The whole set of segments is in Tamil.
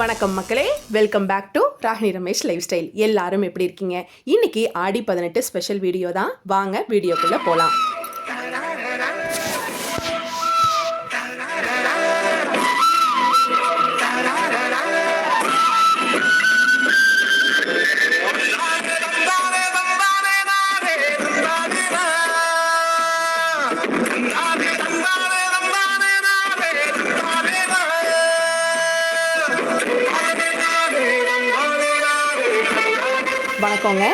வணக்கம் மக்களே. Welcome back to Ragini Ramesh lifestyle எல்லாரும் எப்படி இருக்கீங்க? இன்னைக்கு ஆடி பதினெட்டு ஸ்பெஷல் வீடியோ தான். வாங்க வீடியோக்குள்ளே போகலாம் வணக்கங்க.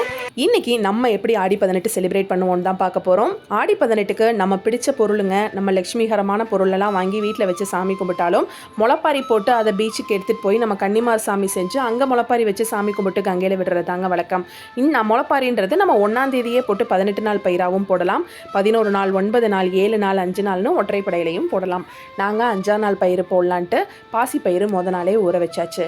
இன்னைக்கு நம்ம எப்படி ஆடி பதினெட்டு செலிப்ரேட் பண்ணுவோம்னு தான் பார்க்க போகிறோம் ஆடி பதினெட்டுக்கு நம்ம பிடிச்ச பொருளுங்க நம்ம லக்ஷ்மிகரமான பொருளெல்லாம் வாங்கி வீட்டில் வச்சு சாமி கும்பிட்டாலும் முளப்பாரி போட்டு அதை பீச்சுக்கு எடுத்துகிட்டு போய் நம்ம கன்னிமார் சாமி செஞ்சு அங்கே முளப்பாரி வச்சு சாமி கும்பிட்டு கங்கையில் விடுறது தாங்க வழக்கம். இன்னும் முளைப்பாரின்றது நம்ம ஒன்றாந்தேதியே போட்டு பதினெட்டு நாள் பயிராகவும் போடலாம். பதினோரு நாள் ஒன்பது நாள் ஏழு நாள் அஞ்சு நாள்னு ஒற்றைப்படையிலையும் போடலாம். நாங்கள் அஞ்சாம் நாள் பயிர் போடலான்ட்டு பாசி பயிர் முத நாளே ஊற வச்சாச்சு.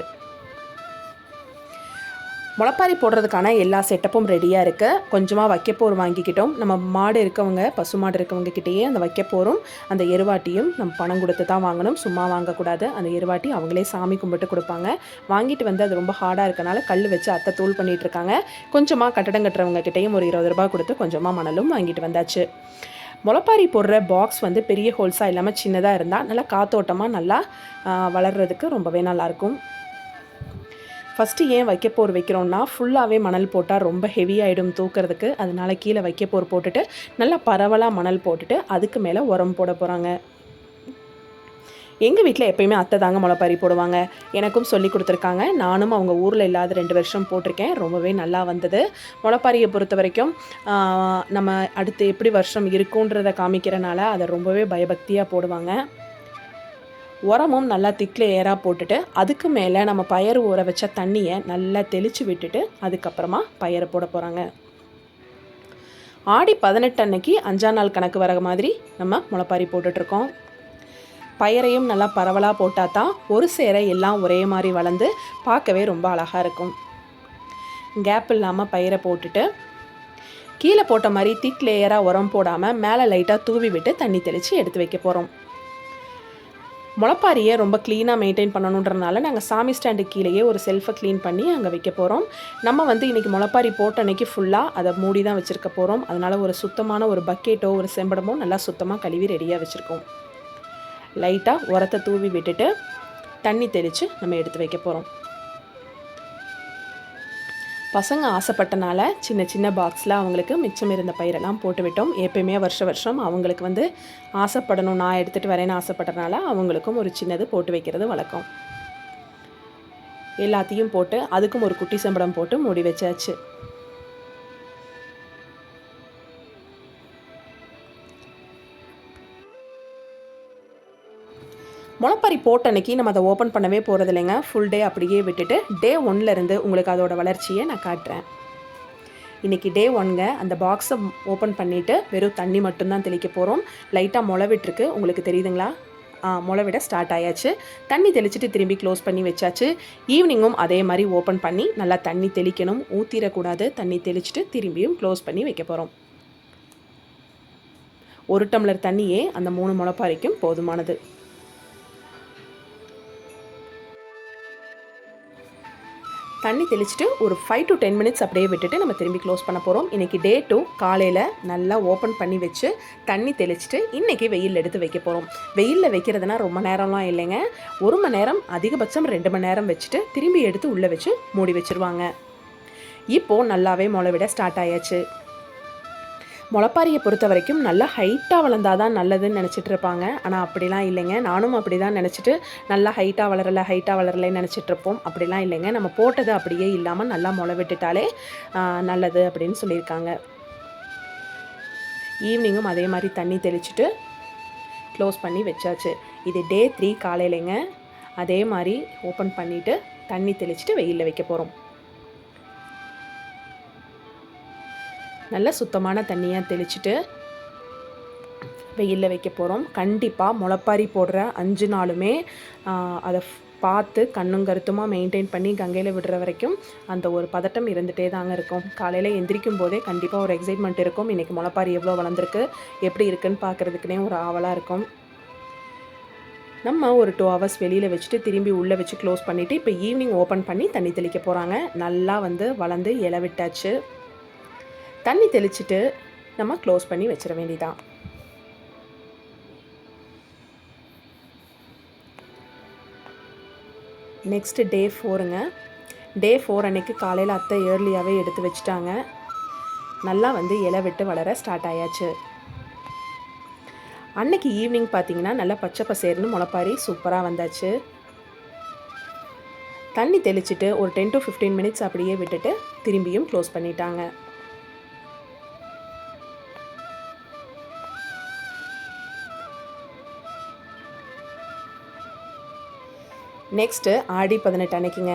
முளப்பாரி போடுறதுக்கான எல்லா செட்டப்பும் ரெடியாக இருக்குது கொஞ்சமாக வைக்கப்போர் வாங்கிக்கிட்டோம். நம்ம மாடு இருக்கவங்க பசு மாடு இருக்கவங்க கிட்டேயே அந்த வைக்கப்போரும் அந்த எருவாட்டியும் நம்ம பணம் கொடுத்து தான் வாங்கணும். சும்மா வாங்கக்கூடாது. அந்த எருவாட்டி அவங்களே சாமி கும்பிட்டு கொடுப்பாங்க. வாங்கிட்டு வந்து அது ரொம்ப ஹார்டாக இருக்கனால கல் வச்சு அத்தை தூள் பண்ணிகிட்டு இருக்காங்க. கொஞ்சமாக கட்டடம் கட்டுறவங்க கிட்டேயும் ஒரு இருபது ரூபாய் கொடுத்து கொஞ்சமாக மணலும் வாங்கிட்டு வந்தாச்சு. முளப்பாரி போடுற பாக்ஸ் வந்து பெரிய ஹோல்ஸாக இல்லாமல் சின்னதாக இருந்தால் நல்லா காத்தோட்டமாக நல்லா வளர்கிறதுக்கு ரொம்பவே நல்லாயிருக்கும் ஃபஸ்ட்டு ஏன் வைக்கப்போர் வைக்கிறோன்னா ஃபுல்லாகவே மணல் போட்டால் ரொம்ப ஹெவியாகிடும் தூக்கிறதுக்கு. அதனால கீழே வைக்கப்போர் போட்டுட்டு நல்லா பரவலாக மணல் போட்டுட்டு அதுக்கு மேலே உரம் போட போகிறாங்க எங்கள் வீட்டில் எப்பயுமே அத்தை தாங்க முளைப்பாரி போடுவாங்க. எனக்கும் சொல்லி கொடுத்துருக்காங்க. நானும் அவங்க ஊரில் இல்லாத ரெண்டு வருஷம் போட்டிருக்கேன். ரொம்பவே நல்லா வந்தது. முளைப்பாரியை பொறுத்த வரைக்கும் நம்ம அடுத்து எப்படி வருஷம் இருக்குன்றதை காமிக்கிறனால அதை ரொம்பவே பயபக்தியாக போடுவாங்க. உரமும் நல்லா திக் லேயராக போட்டுட்டு அதுக்கு மேலே நம்ம பயறு ஊற வச்ச தண்ணியை நல்லா தெளித்து விட்டுட்டு அதுக்கப்புறமா பயறு போட போகிறாங்க ஆடி பதினெட்டு அன்னைக்கு அஞ்சாம் நாள் கணக்கு வர மாதிரி நம்ம முளைப்பாரி போட்டுட்ருக்கோம் பயரையும் நல்லா பரவலாக போட்டால் தான் ஒரு சேர எல்லாம் ஒரே மாதிரி வளர்ந்து பார்க்கவே ரொம்ப அழகாக இருக்கும். கேப் இல்லாமல் பயிரை போட்டுட்டு கீழே போட்ட மாதிரி திக் லேயராக உரம் போடாமல் மேலே லைட்டாக தூவி விட்டு தண்ணி தெளித்து எடுத்து வைக்க போகிறோம் முளப்பாரியை ரொம்ப க்ளீனாக மெயின்டைன் பண்ணணுன்றனால நாங்கள் சாமி ஸ்டாண்டு கீழேயே ஒரு செல்ஃபை க்ளீன் பண்ணி அங்கே வைக்க போகிறோம் நம்ம வந்து இன்றைக்கி முளப்பாரி போட்ட அன்னைக்கு ஃபுல்லாக அதை மூடி தான் வச்சுருக்க போகிறோம் அதனால் ஒரு சுத்தமான ஒரு பக்கெட்டோ ஒரு செம்படமோ நல்லா சுத்தமாக கழுவி ரெடியாக வச்சுருக்கோம். லைட்டாக உரத்தை தூவி விட்டுட்டு தண்ணி தெளித்து நம்ம எடுத்து வைக்க போகிறோம் பசங்க ஆசைப்பட்டனால சின்ன சின்ன பாக்ஸில் அவங்களுக்கு மிச்சம் இருந்த பயிரெல்லாம் போட்டு விட்டோம் எப்பயுமே வருஷ வருஷம் அவங்களுக்கு வந்து ஆசைப்படணும் நான் எடுத்துகிட்டு வரேன்னு ஆசைப்பட்டனால அவங்களுக்கும் ஒரு சின்னது போட்டு வைக்கிறது வழக்கம். எல்லாத்தையும் போட்டு அதுக்கும் ஒரு குட்டி சம்பளம் போட்டு மூடி வச்சாச்சு. முளைப்பாரி போட்ட அன்னைக்கு நம்ம அதை ஓப்பன் பண்ணவே போகிறது இல்லைங்க ஃபுல் டே அப்படியே விட்டுட்டு டே இருந்து உங்களுக்கு அதோட வளர்ச்சியை நான் காட்டுறேன். இன்றைக்கி டே ஒன்ங்க. அந்த பாக்ஸை ஓப்பன் பண்ணிவிட்டு வெறும் தண்ணி மட்டும்தான் தெளிக்க போகிறோம் லைட்டாக முளவிட்டுருக்கு. உங்களுக்கு தெரியுதுங்களா? ஆ, முளை விட ஸ்டார்ட் ஆயாச்சு. தண்ணி தெளிச்சுட்டு திரும்பி க்ளோஸ் பண்ணி வச்சாச்சு. ஈவினிங்கும் அதே மாதிரி ஓப்பன் பண்ணி நல்லா தண்ணி தெளிக்கணும். ஊற்றிடக்கூடாது தண்ணி தெளிச்சிட்டு திரும்பியும் க்ளோஸ் பண்ணி வைக்க போகிறோம் ஒரு டம்ளர் தண்ணியே அந்த மூணு முளைப்பாரிக்கும் போதுமானது. தண்ணி தெளிச்சுட்டு ஒரு ஃபைவ் டு டென் மினிட்ஸ் அப்படியே விட்டுட்டு நம்ம திரும்பி க்ளோஸ் பண்ண போகிறோம் இன்றைக்கி டே டூ காலையில் நல்லா ஓப்பன் பண்ணி வச்சு தண்ணி தெளிச்சுட்டு இன்றைக்கி வெயில் எடுத்து வைக்க போகிறோம் வெயிலில் வைக்கிறதுனா ரொம்ப நேரம்லாம் இல்லைங்க. ஒரு மணி நேரம் அதிகபட்சம் ரெண்டு மணி நேரம் வச்சுட்டு திரும்பி எடுத்து உள்ளே வச்சு மூடி வச்சுருவாங்க. இப்போது நல்லாவே முளை விட ஸ்டார்ட் ஆயாச்சு. முளைப்பாரியை பொறுத்த வரைக்கும் நல்லா ஹைட்டாக வளர்ந்தாதான் நல்லதுன்னு நினச்சிட்டு இருப்பாங்க. ஆனால் அப்படிலாம் இல்லைங்க. நானும் அப்படி தான் நினச்சிட்டு நல்லா ஹைட்டாக வளரலை ஹைட்டாக வளரலைன்னு நினச்சிட்டு இருப்போம். அப்படிலாம் இல்லைங்க. நம்ம போட்டது அப்படியே இல்லாமல் நல்லா முளை விட்டுட்டாலே நல்லது அப்படின்னு சொல்லியிருக்காங்க. ஈவினிங்கும் அதே மாதிரி தண்ணி தெளிச்சுட்டு க்ளோஸ் பண்ணி வச்சாச்சு. இது டே த்ரீ காலையிலேங்க. அதே மாதிரி ஓப்பன் பண்ணிவிட்டு தண்ணி தெளிச்சுட்டு வெயிலில் வைக்க போகிறோம் நல்ல சுத்தமான தண்ணியாக தெளிச்சுட்டு வெயிலில் வைக்க போகிறோம் கண்டிப்பாக முளைப்பாரி போடுற அஞ்சு நாளுமே அதை பார்த்து கண்ணும் கருத்துமாக மெயின்டைன் பண்ணி கங்கையில் விடுற வரைக்கும் அந்த ஒரு பதட்டம் இருந்துகிட்டே தாங்க இருக்கும். காலையில் எந்திரிக்கும் போதே கண்டிப்பாக ஒரு எக்ஸைட்மெண்ட் இருக்கும். இன்றைக்கி முளைப்பாரி எவ்வளோ வளர்ந்துருக்கு எப்படி இருக்குன்னு பார்க்குறதுக்குனே ஒரு ஆவலாக இருக்கும். நம்ம ஒரு டூ ஹவர்ஸ் வெளியில் வச்சுட்டு திரும்பி உள்ளே வச்சு க்ளோஸ் பண்ணிவிட்டு இப்போ ஈவினிங் ஓப்பன் பண்ணி தண்ணி தெளிக்க போகிறாங்க நல்லா வந்து வளர்ந்து இலை விட்டாச்சு. தண்ணி தெளிச்சுட்டு நம்ம க்ளோஸ் பண்ணி வச்சிட வேண்டியதான் நெக்ஸ்ட்டு டே ஃபோருங்க டே ஃபோர் அன்னைக்கு காலையில் அத்தை ஏர்லியாகவே எடுத்து வச்சுட்டாங்க. நல்லா வந்து இலை விட்டு வளர ஸ்டார்ட் ஆயாச்சு. அன்னைக்கு ஈவினிங் பார்த்தீங்கன்னா நல்லா பச்சை பசேர்னு முளைப்பாரி சூப்பராக வந்தாச்சு. தண்ணி தெளிச்சுட்டு ஒரு டென் டு ஃபிஃப்டீன் மினிட்ஸ் அப்படியே விட்டுட்டு திரும்பியும் க்ளோஸ் பண்ணிட்டாங்க. நெக்ஸ்ட்டு ஆடி பதினெட்டு அன்னைக்குங்க.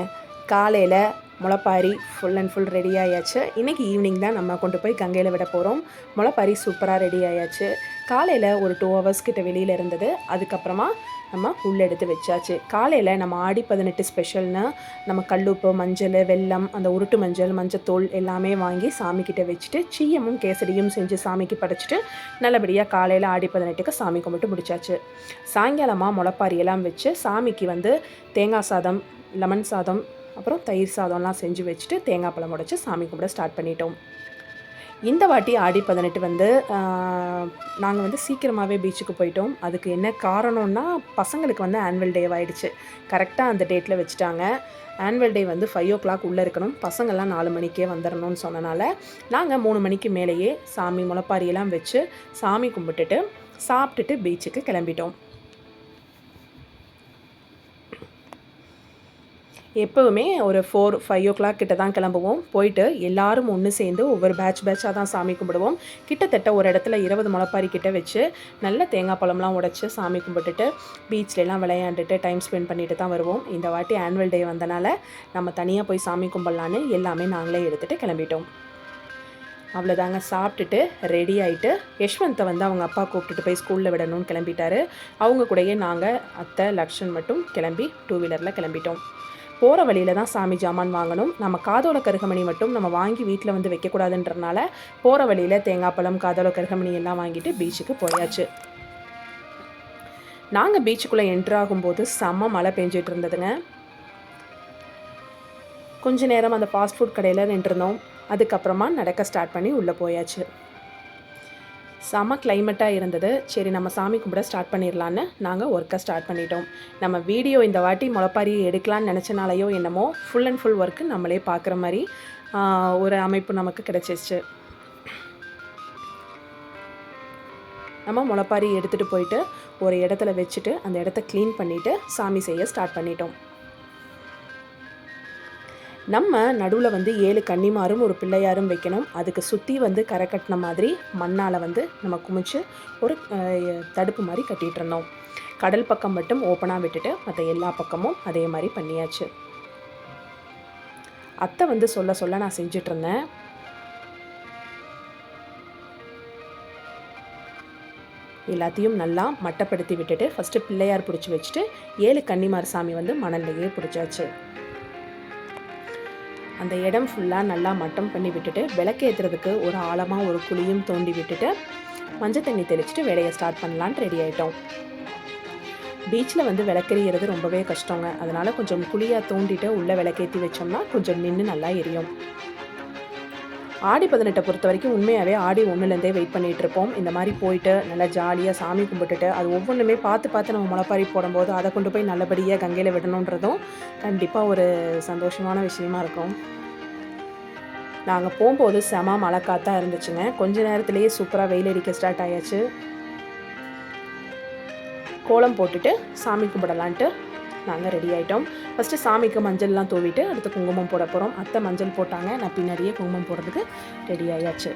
காலையில் முளைப்பாரி ஃபுல் அண்ட் ஃபுல் ரெடி ஆயாச்சு. இன்றைக்கி ஈவினிங் தான் நம்ம கொண்டு போய் கங்கையில் விட போகிறோம் முளைப்பாரி சூப்பராக ரெடி ஆயாச்சு. காலையில் ஒரு டூ ஹவர்ஸ் கிட்ட வெளியில் இருந்தது. அதுக்கப்புறமா நம்ம உள்ளே எடுத்து வச்சாச்சு. காலையில் நம்ம ஆடி பதினெட்டு ஸ்பெஷல்னு நம்ம கல்லுப்பு மஞ்சள் வெல்லம் அந்த உருட்டு மஞ்சள் மஞ்சத்தூள் எல்லாமே வாங்கி சாமிக்கிட்ட வச்சுட்டு சீயமும் கேசரியும் செஞ்சு சாமிக்கு படைச்சிட்டு நல்லபடியாக காலையில் ஆடி பதினெட்டுக்கு சாமி கும்பிட்டு முடிச்சாச்சு. சாயங்காலமாக முளைப்பாரி எல்லாம் வச்சு சாமிக்கு வந்து தேங்காய் சாதம் லெமன் சாதம் அப்புறம் தயிர் சாதம்லாம் செஞ்சு வச்சுட்டு தேங்காய் பழம் உடைச்சு சாமி கும்பிட ஸ்டார்ட் பண்ணிட்டோம். இந்த வாட்டி ஆடி பதினெட்டு வந்து நாங்கள் வந்து சீக்கிரமாகவே பீச்சுக்கு போயிட்டோம். அதுக்கு என்ன காரணம்னா பசங்களுக்கு வந்து ஆனுவல் டே ஆகிடுச்சு கரெக்டாக அந்த டேட்டில் வச்சுட்டாங்க. ஆனுவல் டே வந்து ஃபைவ் ஓ கிளாக் உள்ளே இருக்கணும். பசங்கள்லாம் நாலு மணிக்கே வந்துடணும்னு சொன்னனால நாங்கள் மூணு மணிக்கு மேலேயே சாமி முளப்பாரியெல்லாம் வச்சு சாமி கும்பிட்டுட்டு சாப்பிட்டுட்டு பீச்சுக்கு கிளம்பிட்டோம். எப்போவுமே ஒரு ஃபோர் ஃபைவ் ஓ கிளாக் கிட்ட தான் கிளம்புவோம். போயிட்டு எல்லாரும் ஒன்று சேர்ந்து ஒவ்வொரு பேட்ச் பேட்சாக தான் சாமி கும்பிடுவோம். கிட்டத்தட்ட ஒரு இடத்துல இருபது முளைப்பாரி கிட்ட வச்சு நல்ல தேங்காய் பழம்லாம் உடச்சி சாமி கும்பிட்டுட்டு பீச்லலாம் விளையாண்டுட்டு டைம் ஸ்பெண்ட் பண்ணிட்டு தான் வருவோம். இந்த வாட்டி ஆனுவல் டே வந்தனால நம்ம தனியாக போய் சாமி கும்பிடலான்னு எல்லாமே நாங்களே எடுத்துகிட்டு கிளம்பிட்டோம். அவ்வளோதாங்க சாப்பிட்டுட்டு ரெடி ஆகிட்டு யஷ்வந்தை வந்து அவங்க அப்பா கூப்பிட்டுட்டு போய் ஸ்கூலில் விடணும்னு கிளம்பிட்டாரு. அவங்க கூடயே நாங்கள் அத்தை லக்ஷன் மட்டும் கிளம்பி டூ வீலரில் கிளம்பிட்டோம். போகிற வழியில் தான் சாமி ஜாமான் வாங்கணும். நம்ம காதோல கருகமணி மட்டும் நம்ம வாங்கி வீட்டில் வந்து வைக்கக்கூடாதுன்றனால போகிற வழியில் தேங்காய் பழம் காதோல கருகமணி எல்லாம் வாங்கிட்டு பீச்சுக்கு போயாச்சு. நாங்கள் பீச்சுக்குள்ளே என்ட்ராகும்போது செம்ம மழை பெஞ்சிட்டு இருந்ததுங்க. கொஞ்ச நேரம் அந்த ஃபாஸ்ட் ஃபுட் கடையில் நின்றுருந்தோம். அதுக்கப்புறமா நடக்க ஸ்டார்ட் பண்ணி உள்ளே போயாச்சு. செம கிளைமேட்டாக இருந்தது. சரி நம்ம சாமி கும்பிட ஸ்டார்ட் பண்ணிடலான்னு நாங்கள் ஒர்க்கை ஸ்டார்ட் பண்ணிட்டோம். நம்ம வீடியோ இந்த வாட்டி முளைப்பாரி எடுக்கலான்னு நினச்சனாலையோ என்னமோ ஃபுல் அண்ட் ஃபுல் ஒர்க்கு நம்மளே பார்க்குற மாதிரி ஒரு அமைப்பு நமக்கு கிடச்சிச்சு நம்ம முளப்பாரி எடுத்துகிட்டு போயிட்டு ஒரு இடத்துல வச்சுட்டு அந்த இடத்த க்ளீன் பண்ணிவிட்டு சாமி செய்ய ஸ்டார்ட் பண்ணிட்டோம். நம்ம நடுவில் வந்து ஏழு கன்னிமாரும் ஒரு பிள்ளையாரும் வைக்கணும். அதுக்கு சுற்றி வந்து கரை கட்டின மாதிரி மண்ணால் வந்து நம்ம குமிச்சு ஒரு தடுப்பு மாதிரி கட்டிகிட்டு இருந்தோம். கடல் பக்கம் மட்டும் ஓப்பனாக விட்டுட்டு மற்ற எல்லா பக்கமும் அதே மாதிரி பண்ணியாச்சு. அத்தை வந்து சொல்ல சொல்ல நான் செஞ்சிட்ருந்தேன் எல்லாத்தையும் நல்லா மட்டப்படுத்தி விட்டுட்டு ஃபஸ்ட்டு பிள்ளையார் பிடிச்சி வச்சுட்டு ஏழு கன்னிமார் சாமி வந்து மணல்லையே பிடிச்சாச்சு. அந்த இடம் ஃபுல்லாக நல்லா மட்டம் பண்ணி விட்டுட்டு விளக்கேற்றுறதுக்கு ஒரு ஆழமாக ஒரு குழியும் தோண்டி விட்டுட்டு மஞ்சள் தண்ணி தெளிச்சுட்டு வேலையை ஸ்டார்ட் பண்ணலான்ட்டு ரெடி ஆகிட்டோம் பீச்சில் வந்து விளக்கெறிகிறது ரொம்பவே கஷ்டங்க. அதனால் கொஞ்சம் குழியாக தோண்டிட்டு உள்ளே விளக்கேற்றி வச்சோம்னா கொஞ்சம் நின்று நல்லா எரியும். ஆடி பதினெட்டை பொறுத்த வரைக்கும் உண்மையாகவே ஆடி ஒன்றுலேருந்தே வெயிட் பண்ணிகிட்டு இருப்போம் இந்த மாதிரி போயிட்டு நல்லா ஜாலியாக சாமி கும்பிட்டுட்டு அது ஒவ்வொன்றுமே பார்த்து பார்த்து நம்ம முளைப்பாரி போடும்போது அதை கொண்டு போய் நல்லபடியாக கங்கையில் விடணுன்றதும் கண்டிப்பாக ஒரு சந்தோஷமான விஷயமா இருக்கும். நாங்கள் போகும்போது செம மழை காத்தாக இருந்துச்சுங்க. கொஞ்ச நேரத்துலேயே சூப்பராக வெயில் அடிக்க ஸ்டார்ட் ஆயாச்சு. கோலம் போட்டுட்டு சாமி கும்பிடலான்ட்டு நாங்கள் ரெடி ஆகிட்டோம் ஃபஸ்ட்டு சாமிக்கு மஞ்சள்லாம் தூவிட்டு அடுத்து குங்குமம் போட போகிறோம் அத்தை மஞ்சள் போட்டாங்க. நான் பின்னாடியே குங்குமம் போடுறதுக்கு ரெடி ஆயாச்சு.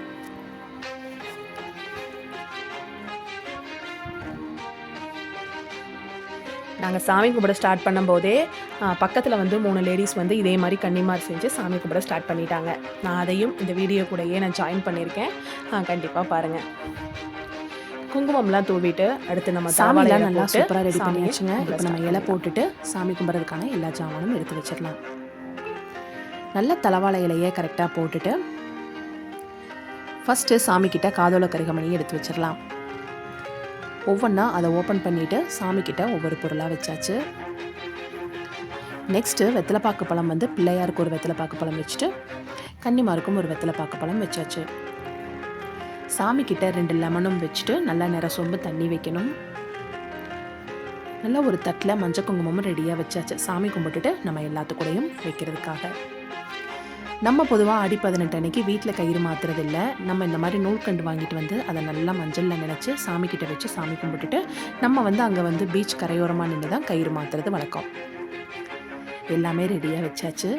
நாங்கள் சாமி கும்பிட ஸ்டார்ட் பண்ணும்போதே பக்கத்தில் வந்து மூணு லேடிஸ் வந்து இதே மாதிரி கன்னிமார் செஞ்சு சாமி கும்பிட ஸ்டார்ட் பண்ணிட்டாங்க. நான் அதையும் இந்த வீடியோ கூடயே நான் ஜாயின் பண்ணியிருக்கேன். கண்டிப்பாக பாருங்கள் குங்குமம்லாம் தூவிட்டு அடுத்து நம்ம சாமிலாம் நல்லா சூப்பராக ரெடி பண்ணியாச்சுங்க. இப்போ நம்ம இலை போட்டுட்டு சாமி கும்பிட்றதுக்கான எல்லா ஜாமானும் எடுத்து வச்சிடலாம். நல்ல தலவாழை இலையை கரெக்டாக போட்டுட்டு ஃபஸ்ட்டு சாமிக்கிட்ட காதோல கருகமணி எடுத்து வச்சிடலாம். ஒவ்வொன்றா அதை ஓப்பன் பண்ணிவிட்டு சாமிக்கிட்ட ஒவ்வொரு பொருளாக வச்சாச்சு. நெக்ஸ்ட்டு வெத்தலைப்பாக்கு பழம் வந்து பிள்ளையாருக்கு ஒரு வெத்தலைப்பாக்கு பழம் வச்சுட்டு கன்னிமாருக்கும் ஒரு வெத்தலைப்பாக்கு பழம் வச்சாச்சு. சாமிக்கிட்ட ரெண்டு லெமனும் வச்சுட்டு நல்லா நிற சொம்பு தண்ணி வைக்கணும். நல்லா ஒரு தட்டில் மஞ்சள் குங்குமமும் ரெடியாக வச்சாச்சு. சாமி கும்பிட்டுட்டு நம்ம எல்லாத்துக்கூடையும் வைக்கிறதுக்காக. நம்ம பொதுவாக ஆடி பதினெட்டு அன்னைக்கு வீட்டில் கயிறு மாத்துறது இல்லை நம்ம இந்த மாதிரி நூல்கண்டு வாங்கிட்டு வந்து அதை நல்லா மஞ்சளில் நினச்சி சாமிக்கிட்ட வச்சு சாமி கும்பிட்டுட்டு நம்ம வந்து அங்கே வந்து பீச் கரையோரமாக நின்று தான் கயிறு மாத்துறது வழக்கம். எல்லாமே ரெடியாக வச்சாச்சு.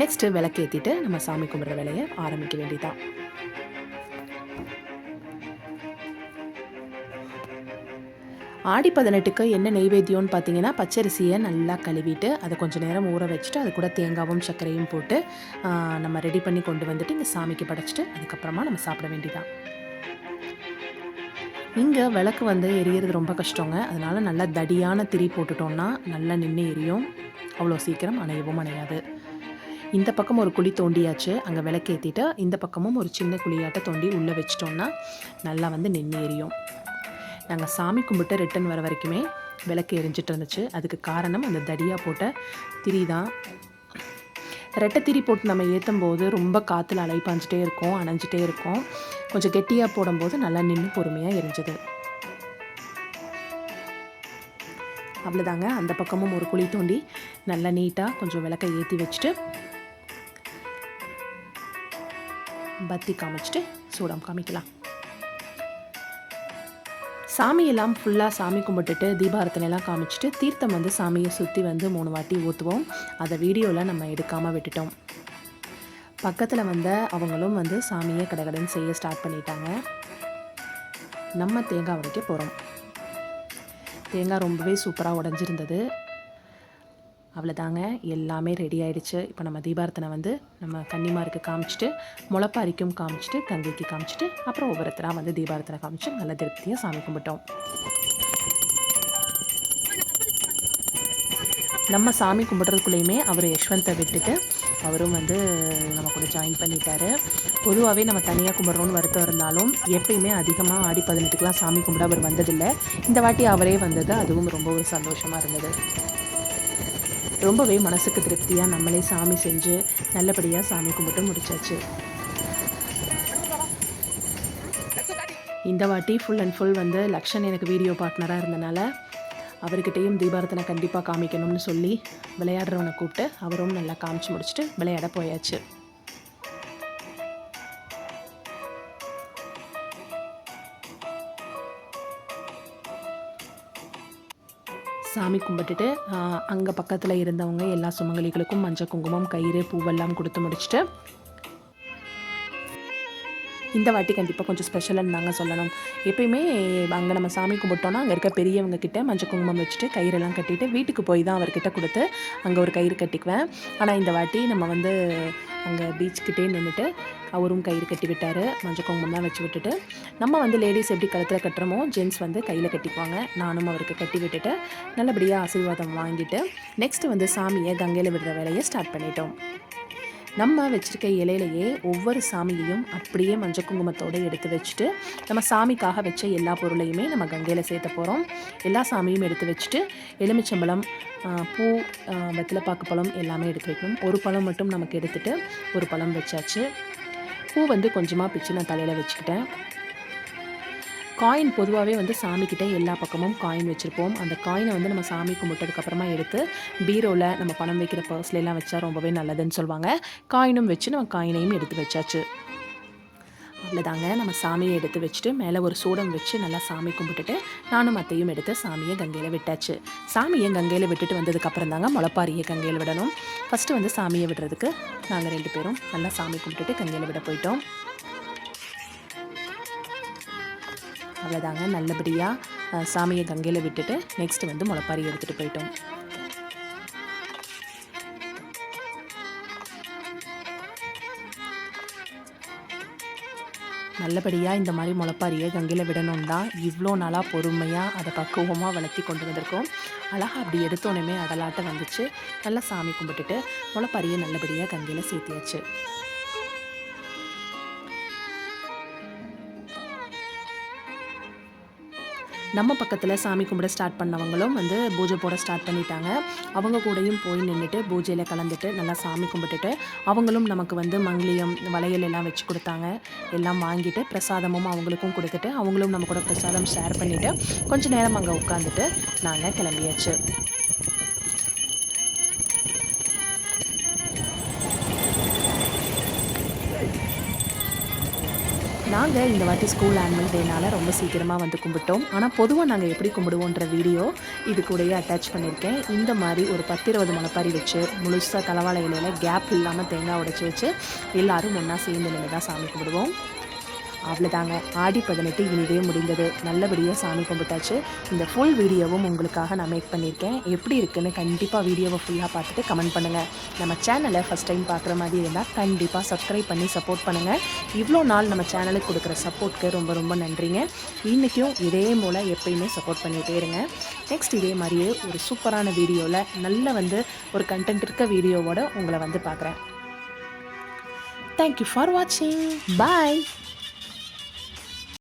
நெக்ஸ்ட்டு விளக்கேற்றிட்டு நம்ம சாமி கும்பிட்ற வேலையை ஆரம்பிக்க வேண்டியதான் ஆடி பதினெட்டுக்கு என்ன நெய்வேத்தியம்னு பார்த்தீங்கன்னா பச்சரிசியை நல்லா கழுவிட்டு அதை கொஞ்சம் நேரம் ஊற வச்சுட்டு அது கூட தேங்காவும் சர்க்கரையும் போட்டு நம்ம ரெடி பண்ணி கொண்டு வந்துட்டு இங்கே சாமிக்கு படைச்சிட்டு அதுக்கப்புறமா நம்ம சாப்பிட வேண்டியதான் இங்கே விளக்கு வந்து எரியறது ரொம்ப கஷ்டங்க. அதனால் நல்லா தடியான திரி போட்டுட்டோம்னா நல்லா நின்று எரியும். அவ்வளோ சீக்கிரம் அணையவும் அணையாது. இந்த பக்கம் ஒரு குழி தோண்டியாச்சு. அங்கே விளக்கேற்றிட்டு இந்த பக்கமும் ஒரு சின்ன குழியாட்ட தோண்டி உள்ளே வச்சிட்டோம்னா நல்லா வந்து நின்று எரியும். நாங்கள் சாமி கும்பிட்டு ரிட்டன் வர வரைக்குமே விளக்கு எரிஞ்சிட்டு இருந்துச்சு. அதுக்கு காரணம் அந்த தடியாக போட்ட திரி தான். ரெட்டை திரி போட்டு நம்ம ஏற்றும் போது ரொம்ப காற்றுல அலைப்பாஞ்சிட்டே இருக்கும் அணைஞ்சிட்டே இருக்கும். கொஞ்சம் கெட்டியாக போடும்போது நல்லா நின்று பொறுமையாக எரிஞ்சது. அவ்வளோதாங்க அந்த பக்கமும் ஒரு குழி தோண்டி நல்லா நீட்டாக கொஞ்சம் விளக்கை ஏற்றி வச்சுட்டு பத்தி காமிச்சிட்டு சூடம் காமிக்கலாம். சாமியெல்லாம் ஃபுல்லாக சாமி கும்பிட்டுட்டு தீபாரத்தனையெல்லாம் காமிச்சிட்டு தீர்த்தம் வந்து சாமியை சுற்றி வந்து மூணு வாட்டி ஊற்றுவோம் அதை வீடியோவில் நம்ம எடுக்காமல் விட்டுட்டோம். பக்கத்தில் வந்த அவங்களும் வந்து சாமியை கடகடன்னு செய்ய ஸ்டார்ட் பண்ணிட்டாங்க. நம்ம தேங்காய் உடைக்க போகிறோம் தேங்காய் ரொம்பவே சூப்பராக உடஞ்சிருந்தது. அவ்வளோதாங்க எல்லாமே ரெடி ஆயிடுச்சு. இப்போ நம்ம தீபாரத்தனை வந்து நம்ம கன்னிமாருக்கு காமிச்சிட்டு முளப்பாரிக்கும் காமிச்சிட்டு கங்கைக்கு காமிச்சிட்டு அப்புறம் ஒவ்வொருத்தராக வந்து தீபாரத்தனை காமிச்சு நல்ல திருப்தியாக சாமி கும்பிட்டோம். நம்ம சாமி கும்பிட்றதுக்குள்ளேயுமே அவர் யஷ்வந்தை விட்டுட்டு அவரும் வந்து நம்ம கூட ஜாயின் பண்ணிட்டாரு. பொதுவாகவே நம்ம தனியாக கும்பிட்றோன்னு வருத்தம் இருந்தாலும் எப்பயுமே அதிகமாக ஆடி பதினெட்டுக்கெலாம் சாமி கும்பிட அவர் வந்ததில்லை. இந்த வாட்டி அவரே வந்தது. அதுவும் ரொம்ப ஒரு சந்தோஷமாக இருந்தது. ரொம்பவே மனசுக்கு திருப்தியாக நம்மளே சாமி செஞ்சு நல்லபடியாக சாமி கும்பிட்டு முடிச்சாச்சு. இந்த வாட்டி ஃபுல் அண்ட் ஃபுல் வந்து லக்ஷன் எனக்கு வீடியோ பார்ட்னராக இருந்தனால அவர்கிட்டையும் தீபாரத்தனை கண்டிப்பாக காமிக்கணும்னு சொல்லி விளையாடுறவனை கூப்பிட்டு அவரும் நல்லா காமிச்சு முடிச்சுட்டு விளையாட போயாச்சு. சாமி கும்பிட்டுட்டு அங்கே பக்கத்தில் இருந்தவங்க எல்லா சுமங்கலிகளுக்கும் மஞ்சள் குங்குமம் கயிறு பூவெல்லாம் கொடுத்து முடிச்சுட்டு இந்த வாட்டி கண்டிப்பாக கொஞ்சம் ஸ்பெஷலாக தாங்க சொல்லணும். எப்பயுமே அங்கே நம்ம சாமி கும்பிட்டோன்னா அங்கே இருக்க பெரியவங்க கிட்ட மஞ்சள் குங்குமம் வச்சுட்டு கயிறெல்லாம் கட்டிட்டு வீட்டுக்கு போய் தான் அவர்கிட்ட கொடுத்து அங்கே ஒரு கயிறு கட்டிக்குவேன். ஆனால் இந்த வாட்டி நம்ம வந்து அங்கே பீச்சுக்கிட்டே நின்றுட்டு அவரும் கயிறு கட்டி விட்டார் மஞ்சள் குங்குமம்லாம் வச்சு விட்டுட்டு. நம்ம வந்து லேடிஸ் எப்படி கழுத்தில் கட்டுறோமோ ஜென்ஸ் வந்து கையில் கட்டிக்குவாங்க. நானும் அவருக்கு கட்டி விட்டுட்டு நல்லபடியாக ஆசீர்வாதம் வாங்கிட்டு நெக்ஸ்ட் வந்து சாமியை கங்கையில் விடுற வேலையை ஸ்டார்ட் பண்ணிட்டோம். நம்ம வச்சுருக்க இலையிலையே ஒவ்வொரு சாமியையும் அப்படியே மஞ்சள் குங்குமத்தோடு எடுத்து வச்சுட்டு நம்ம சாமிக்காக வச்ச எல்லா பொருளையுமே நம்ம கங்கையில் சேர்த்த போகிறோம் எல்லா சாமியும் எடுத்து வச்சுட்டு எலுமிச்சம்பழம் பூ வெத்தலைப்பாக்கு பழம் எல்லாமே எடுத்து வைக்கணும். ஒரு பழம் மட்டும் நமக்கு எடுத்துகிட்டு ஒரு பழம் வச்சாச்சு. பூ வந்து கொஞ்சமாக பிச்சு நான் தலையில் வச்சுக்கிட்டேன். காயின் பொதுவாகவே வந்து சாமிக்கிட்டே எல்லா பக்கமும் காயின் வச்சுருப்போம். அந்த காயினை வந்து நம்ம சாமி கும்பிட்டதுக்கப்புறமா எடுத்து பீரோவில் நம்ம பணம் வைக்கிற பர்ஸ்லாம் வச்சா ரொம்பவே நல்லதுன்னு சொல்லுவாங்க. காயினும் வச்சு நம்ம காயினையும் எடுத்து வச்சாச்சு. அவ்வளோதாங்க நம்ம சாமியை எடுத்து வச்சுட்டு மேலே ஒரு சூடம் வச்சு நல்லா சாமி கும்பிட்டுட்டு நானும் அத்தையும் எடுத்து சாமியை கங்கையில் விட்டாச்சு. சாமியை கங்கையில் விட்டுட்டு வந்ததுக்கப்புறம் தாங்க முளைப்பாரியை கங்கையில் விடணும். ஃபஸ்ட்டு வந்து சாமியை விடுறதுக்கு நாங்கள் ரெண்டு பேரும் நல்லா சாமி கும்பிட்டுட்டு கங்கையில் விட போயிட்டோம். அவ்வளோதாங்க நல்லபடியாக சாமியை கங்கையில் விட்டுட்டு நெக்ஸ்ட் வந்து முளைப்பாரி எடுத்துகிட்டு போயிட்டோம். நல்லபடியாக இந்த மாதிரி முளைப்பாரியை கங்கையில் விடணும் தான் இவ்வளோ நாளாக பொறுமையாக அதை பக்குவமாக வளர்த்தி கொண்டு வந்திருக்கோம். அழகாக அப்படி எடுத்தோன்னே அடலாட்டம் வந்துச்சு. நல்லா சாமி கும்பிட்டுட்டு முளைப்பாரியை நல்லபடியாக கங்கையில் சேர்த்தியாச்சு. நம்ம பக்கத்தில் சாமி கும்பிட ஸ்டார்ட் பண்ணவங்களும் வந்து பூஜை போட ஸ்டார்ட் பண்ணிட்டாங்க. அவங்க கூடயும் போய் நின்றுட்டு பூஜையில் கலந்துட்டு நல்லா சாமி கும்பிட்டுட்டு அவங்களும் நமக்கு வந்து மங்கிலியம் வளையல் எல்லாம் வச்சு கொடுத்தாங்க. எல்லாம் வாங்கிட்டு பிரசாதமும் அவங்களுக்கும் கொடுத்துட்டு அவங்களும் நம்ம கூட பிரசாதம் ஷேர் பண்ணிவிட்டு கொஞ்சம் நேரம் அங்கே உட்காந்துட்டு நாங்கள் கிளம்பியாச்சு. நாங்கள் இந்த வாட்டி ஸ்கூல் ஆனுவல் டேனால் ரொம்ப சீக்கிரமாக வந்து கும்பிட்டோம். ஆனால் பொதுவாக நாங்கள் எப்படி கும்பிடுவோன்ற வீடியோ இது கூடயே அட்டாச் பண்ணியிருக்கேன் இந்த மாதிரி ஒரு பத்து இருபது முளைப்பாரி வச்சு முழுசாக தலவாழை இலையில் கேப் இல்லாமல் தேங்காய் உடைச்சி வச்சு எல்லாரும் ஒன்றா சேர்ந்து நின்று தான் சாமி கும்பிடுவோம். அவ்வளோதாங்க ஆடி பதினெட்டு இனிதே முடிந்தது. நல்லபடியாக சாமி கும்பிட்டாச்சு. இந்த ஃபுல் வீடியோவும் உங்களுக்காக நான் மேக் பண்ணியிருக்கேன். எப்படி இருக்குன்னு கண்டிப்பாக வீடியோவை ஃபுல்லாக பார்த்துட்டு கமெண்ட் பண்ணுங்கள் நம்ம சேனலை ஃபஸ்ட் டைம் பார்க்குற மாதிரி இருந்தால் கண்டிப்பாக சப்ஸ்கிரைப் பண்ணி சப்போர்ட் பண்ணுங்கள் இவ்வளோ நாள் நம்ம சேனலுக்கு கொடுக்குற சப்போர்ட்க்கு ரொம்ப ரொம்ப நன்றிங்க. இன்றைக்கும் இதே போல் எப்பயுமே சப்போர்ட் பண்ணிகிட்டே இருங்க. நெக்ஸ்ட் இதே மாதிரியே ஒரு சூப்பரான வீடியோவில் நல்ல வந்து ஒரு கண்டென்ட் இருக்க வீடியோவோட உங்களை வந்து பார்க்குறேன். தேங்க்யூ ஃபார் வாட்சிங் பாய்